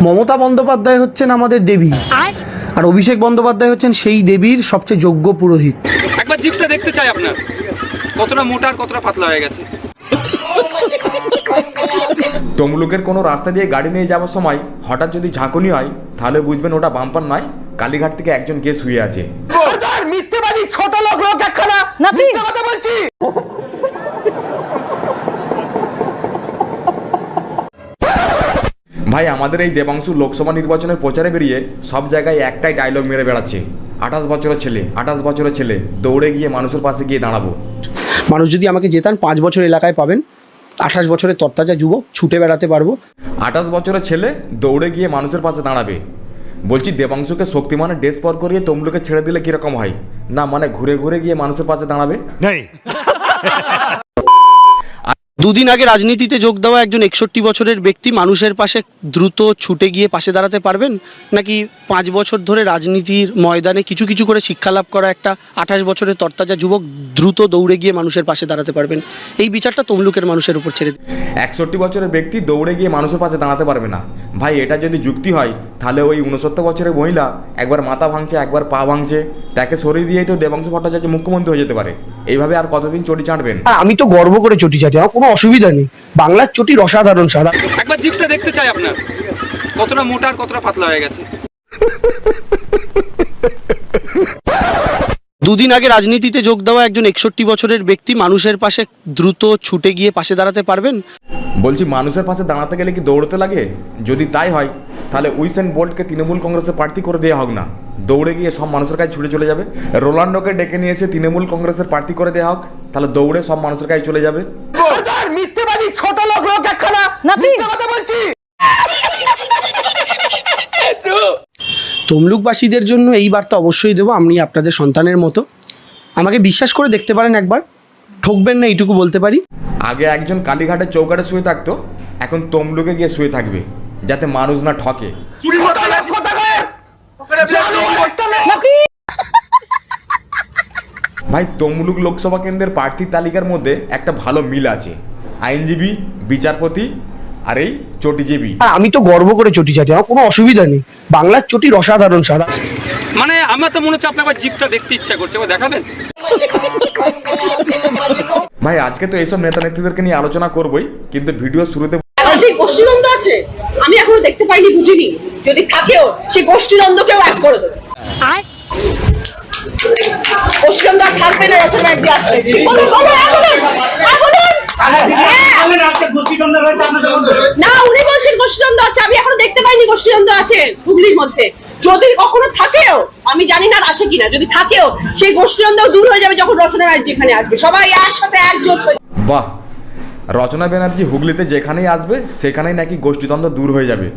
মমতা বন্দ্যোপাধ্যায় হচ্ছেন আমাদের দেবী। আর? অভিষেক বন্দ্যোপাধ্যায় হচ্ছেন সেই দেবীর সবচেয়ে যোগ্য পুরোহিত। একবার জিপটা দেখতে চাই আপনার। কতটা মোটা আর কতটা পাতলা হয়ে গেছে। তমলুকের কোনো রাস্তা দিয়ে গাড়ি নিয়ে যাওয়ার সময় হঠাৎ যদি ঝাঁকুনি হয় তাহলে বুঝবেন ওটা বাম্পার নয় কালীঘাট থেকে একজন গিয়ে শুয়ে আছে। মিথ্যেবাদী ছোট লোক লোক একখানা। না, কথা বলছি। ভাই আমাদের এই দেবাংশু লোকসভা নির্বাচনের প্রচারে বেরিয়ে সব জায়গায় একটাই ডায়লগ মেরে বেড়াচ্ছে। আঠাশ বছরের ছেলে আঠাশ বছরের ছেলে দৌড়ে গিয়ে মানুষের পাশে গিয়ে দাঁড়াবো। মানুষ যদি আমাকে জেতান পাঁচ বছর এলাকায় পাবেন। আঠাশ বছরের তরতাজা যুবক ছুটে বেড়াতে পারব। আঠাশ বছরের ছেলে দৌড়ে গিয়ে মানুষের পাশে দাঁড়াবে। বলছি দেবাংশুকে শক্তিমানের ড্রেস পর করিয়ে তমলুকে ছেড়ে দিলে কীরকম হয়? না মানে ঘুরে ঘুরে গিয়ে মানুষের পাশে দাঁড়াবে? দুদিন আগে রাজনীতিতে যোগ দেওয়া একজন একষট্টি বছরের ব্যক্তি মানুষের পাশে দ্রুত ছুটে গিয়ে পাশে দাঁড়াতে পারবেন? নাকি পাঁচ বছর ধরে রাজনীতির ময়দানে কিছু কিছু করে শিক্ষা লাভ করা একটা আঠাশ বছরের তরতাজা যুবক দ্রুত দৌড়ে গিয়ে মানুষের পাশে দাঁড়াতে পারবেন? এই বিচারটা তমলুকের মানুষের উপর ছেড়ে। একষট্টি বছরের ব্যক্তি দৌড়ে গিয়ে মানুষের পাশে দাঁড়াতে পারবে না। ভাই, এটা যদি যুক্তি হয়, তাহলে ওই উনসত্তর বছরের মহিলা একবার মাথা ভাঙছে, একবার পা ভাঙছে, তাকে সরিয়ে দিয়েই তো দেবাংশু ভট্টাচার্য মুখ্যমন্ত্রী হয়ে যেতে পারে। এইভাবে আর কতদিন চটি চাটবেন? আর আমি তো গর্ব করে চটি চাটি আমার কোনো অসুবিধা নেই। বাংলার চটির অসাধারণ সাদা। একবার জিপটা দেখতে চাই আপনার। কতটা মোটা আর কতটা পাতলা হয়ে গেছে? দুদিন আগে রাজনীতিতে যোগ দেওয়া একজন একষট্টি বছরের ব্যক্তি মানুষের পাশে দ্রুত ছুটে গিয়ে পাশে দাঁড়াতে পারবেন? বলছি মানুষের পাশে দাঁড়াতে গেলে কি দৌড়তে লাগে? যদি তাই হয় তাহলে উইসেন বোল্টকে তৃণমূল কংগ্রেসের প্রার্থী করে দেওয়া হোক না। দৌড়ে গিয়ে সব মানুষের কাছে ছুটে চলে যাবে। রোনাল্ডোকে ডেকে নিয়ে এসে তৃণমূল কংগ্রেসের প্রার্থী করে দেওয়া হোক তাহলে দৌড়ে সব মানুষের কাছে চলে যাবে। মিথ্যেবাদী ছোট লোক লোক একখানা। না। কথা বলছি। তমলুকবাসীদের জন্য এই বার্তা অবশ্যই দেবো আমি আপনাদের সন্তানের মতো। আমাকে বিশ্বাস করে দেখতে পারেন একবার ঠকবেন না এইটুকু বলতে পারি। আগে একজন কালীঘাটের চৌকাটে শুয়ে থাকতো এখন তমলুকে গিয়ে শুয়ে থাকবে যাতে মানুষ না ঠকে। ভাই তমলুক লোকসভা কেন্দ্রের প্রার্থী তালিকার মধ্যে একটা ভালো মিল আছে। আইনজীবী বিচারপতি আর এই চটিজীবী আমি তো গর্ব করে চটি চাটি আমার কোনো অসুবিধা নেই। বাংলার চটির অসাধারণ সাদা মানে আমার তো মনে হচ্ছে আপনার একবার জিপটা দেখতে ইচ্ছা করছে দেখাবেন? ভাই আজকে তো এইসব নেতা নেত্রীদেরকে নিয়ে আলোচনা করবই কিন্তু ভিডিও শুরুতে যে গোষ্ঠীদ্বন্দ্ব আছে। আমি এখনও দেখতে পাইনি বুঝিনি। যদি থাকেও সেই গোষ্ঠীদ্বন্দ্বকেও এক করে দেবো। গোষ্ঠীদ্বন্দ্ব আর থাকবে না রচনা একদিন আসবে বলুন, বলুন, হ্যাঁ, বলুন, হ্যাঁ, বলুন। হ্যাঁ। না উনি বলছেন গোষ্ঠীদ্বন্দ্ব আছে আমি এখনও দেখতে পাইনি গোষ্ঠীদ্বন্দ্ব আছে হুগলির মধ্যে। যদি কখনো থাকেও আমি জানি না আছে কিনা যদি থাকেও সেই গোষ্ঠীদ্বন্দ্ব দূর হয়ে যাবে যখন রচনা ব্যানার্জি এখানে আসবে। সবাই একসাথে একজোট হয়ে বাহ রচনা ব্যানার্জি হুগলিতে যেখানেই আসবে সেখানেই নাকি গোষ্ঠীদ্বন্দ্ব দূর হয়ে যাবে।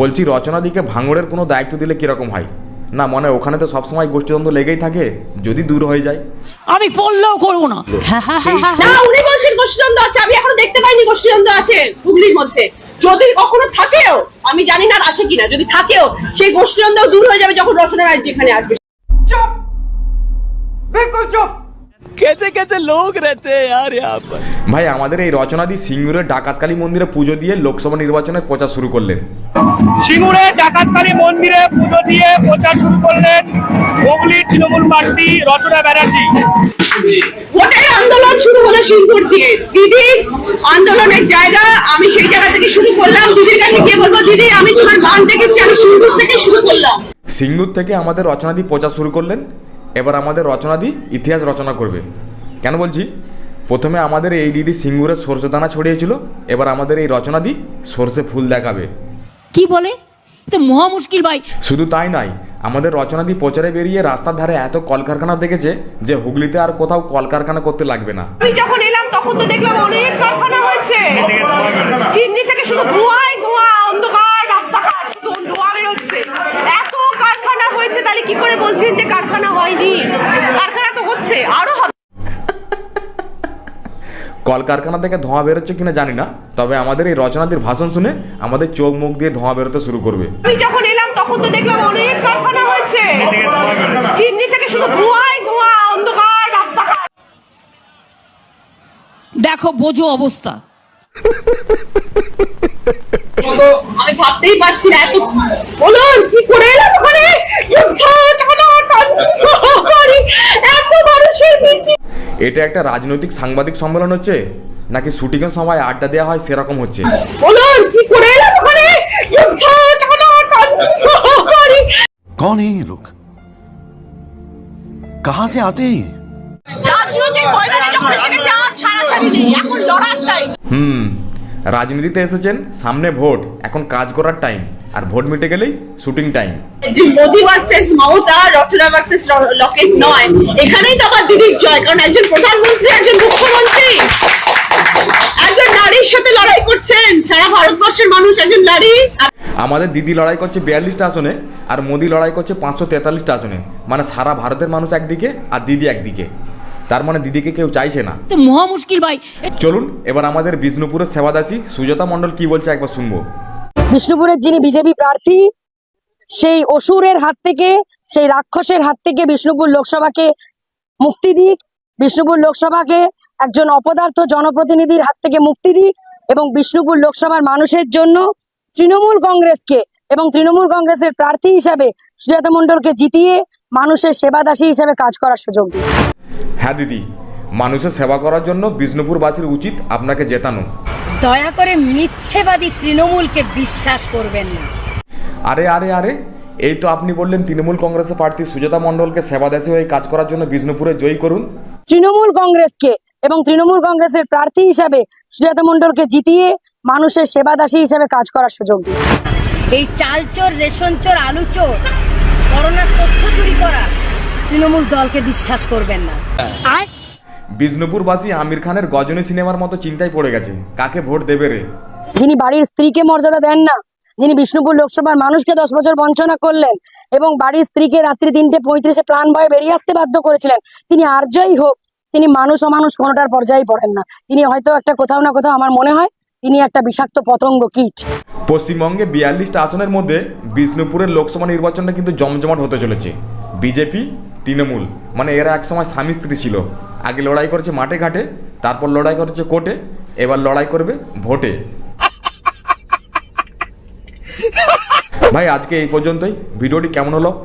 বলছি রচনা দিকে ভাঙড়ের কোনো দায়িত্ব দিলে কীরকম হয়? না মনে ওখানে তো সবসময় গোষ্ঠীদ্বন্দ্ব লেগেই থাকে যদি দূর হয়ে যায়। আমি পড়লেও করব না। না উনি বলছেন গোষ্ঠীদ্বন্দ্ব আছে আমি এখনও দেখতে পাইনি গোষ্ঠীদ্বন্দ্ব আছে হুগলির মধ্যে। যদি কখনো থাকেও আমি জানি না আর আছে কিনা যদি থাকেও সেই গোষ্ঠীদ্বন্দ্ব দূর হয়ে যাবে যখন রচনা ব্যানার্জি এখানে আসবে ভাই আমাদের এই রচনাদি সিঙ্গুরের ডাকাতকালী মন্দিরে পুজো দিয়ে লোকসভা নির্বাচনের প্রচার শুরু করলেন। সিঙ্গুরে ডাকাতকালী মন্দিরে পুজো দিয়ে প্রচার শুরু করলেন হুগলি তৃণমূল প্রার্থী রচনা ব্যানার্জি। ভোটের আন্দোলন শুরু হলো সিঙ্গুর দিয়ে। দিদির আন্দোলনের জায়গা আমি সেই জায়গা থেকে শুরু করলাম। দিদির কাছে গিয়ে বলব দিদি আমি তোমার গান দেখেছি আমি সিঙ্গুর থেকে শুরু করলাম। সিঙ্গুর থেকে আমাদের রচনাদি প্রচার শুরু করলেন। এবার আমাদের রচনাদি ইতিহাস রচনা করবে। কেন বলছি? প্রথমে আমাদের এই দিদি সিঙ্গুরে সর্ষে দানা ছড়িয়েছিল এবার আমাদের এই রচনাদি সর্ষে ফুল দেখাবে। কি বলে? তো মহা মুশকিল ভাই। শুধু তাই নয় আমাদের রচনাদি প্রচারে বেরিয়ে রাস্তার ধারে এত কলকারখানা দেখেছে যে হুগলিতে আর কোথাও কলকারখানা করতে লাগবে না। আমি যখন এলাম তখন তো দেখলাম অনেক কারখানা হয়েছে। চিমনি থেকে শুধু ধোঁয়া কলকারখানা থেকে ধোঁয়া বেরোচ্ছে কিনা জানি না তবে আমাদের এই রচনাদির ভাষণ শুনে আমাদের চোখ মুখ দিয়ে ধোঁয়া বেরোতে শুরু করবে আমি যখন এলাম তখন তো দেখলাম অনেক কারখানা হয়েছে চিমনি থেকে শুধু ধোঁয়াই ধোঁয়া অন্ধকার রাস্তাঘাট দেখো বোঝো অবস্থা ভাবতেই পারছি না এত বলুন কি করে এলাম ওখানে এত মানুষের ভিড় এটা একটা রাজনৈতিক সাংবাদিক সম্মেলন হচ্ছে? নাকি শুটিংয়ের সময় আড্ডা দেওয়া হয় সেরকম হচ্ছে? হুম। রাজনীতিতে এসেছেন সামনে ভোট এখন কাজ করার টাইম আর ভোট মিটে গেলেই shooting time Modi versus Mamata Rachana versus Locket নয়। এখানেই তো আমার দিদির জয় কারণ একজন প্রধানমন্ত্রী একজন মুখ্যমন্ত্রী। একজন নারীর সাথে লড়াই করছেন। সারা ভারতবর্ষের মানুষ একজন নারী। আমাদের দিদি লড়াই করছে বিয়াল্লিশটা আসনে আর মোদি লড়াই করছে পাঁচশো তেতাল্লিশটা আসনে। মানে সারা ভারতের মানুষ একদিকে আর দিদি একদিকে। তার মানে দিদিকে কেউ চাইছে না। মহা মুশকিল ভাই। চলুন এবার আমাদের বিষ্ণুপুরের সেবাদাসী সুজাতা মণ্ডল কি বলছে একবার শুনব। বিষ্ণুপুরের যিনি বিজেপি প্রার্থী সেই অসুরের হাত থেকে সেই রাক্ষসের হাত থেকে বিষ্ণুপুর লোকসভাকে মুক্তি দিক। বিষ্ণুপুর লোকসভাকে একজন অপদার্থ জনপ্রতিনিধির হাত থেকে মুক্তি দিক এবং বিষ্ণুপুর লোকসভার মানুষের জন্য তৃণমূল কংগ্রেসকে এবং তৃণমূল কংগ্রেসের প্রার্থী হিসাবে সুজাতা মণ্ডলকে জিতিয়ে মানুষের সেবাদাসী হিসাবে কাজ করার সুযোগ দিক। হ্যাঁ দিদি মানুষের সেবা করার জন্য বিষ্ণুপুরবাসীর উচিত আপনাকে জেতানো। দয়া করে মিথ্যেবাদী তৃণমূলকে বিশ্বাস করবেন না। আরে আরে আরে এই তো আপনি বললেন তৃণমূল কংগ্রেসের প্রার্থী সুজাতা মণ্ডলকে সেবাদাসী হয়ে কাজ করার জন্য বিষ্ণুপুরে জয়ী করুন। তৃণমূল কংগ্রেসকে এবং তৃণমূল কংগ্রেসের প্রার্থী হিসাবে সুজাতা মণ্ডলকে জিতিয়ে মানুষের সেবাদাসী হিসাবে কাজ করার সুযোগ দিন। এই চালচোর রেশন চোর আলু চোর করোনার তথ্য চুরি করা তৃণমূল দলকে বিশ্বাস করবেন না। বিষ্ণুপুরবাসী আমির খানের গজনী সিনেমার মতো চিন্তায় পড়ে গেছে। কাকে ভোট দেবে রে? যিনি বাড়ির স্ত্রীকে মর্যাদা দেন না যিনি বিষ্ণুপুর লোকসভার মানুষকে দশ বছর বঞ্চনা করলেন এবং বাড়ির স্ত্রীকে রাত্রি তিনটে পঁয়ত্রিশে প্রাণ ভয়ে বেরিয়ে আসতে বাধ্য করেছিলেন তিনি আর্যই হোক তিনি মানুষ অমানুষ কোনোটার পর্যায়ে পড়েন না। তিনি হয়তো একটা কোথাও না কোথাও আমার মনে হয় তিনি একটা বিষাক্ত পতঙ্গ কীট। পশ্চিমবঙ্গে বিয়াল্লিশটা আসনের মধ্যে বিষ্ণুপুরের লোকসভা নির্বাচনটা কিন্তু জমজমাট হতে চলেছে। বিজেপি তৃণমূল। মানে এরা একসময় স্বামী স্ত্রী ছিল। আগে লড়াই করেছে মাঠে ঘাটে, তারপর লড়াই করেছে কোর্টে, এবার লড়াই করবে ভোটে। ভাই, আজকে এই পর্যন্তই। ভিডিওটি কেমন হলো?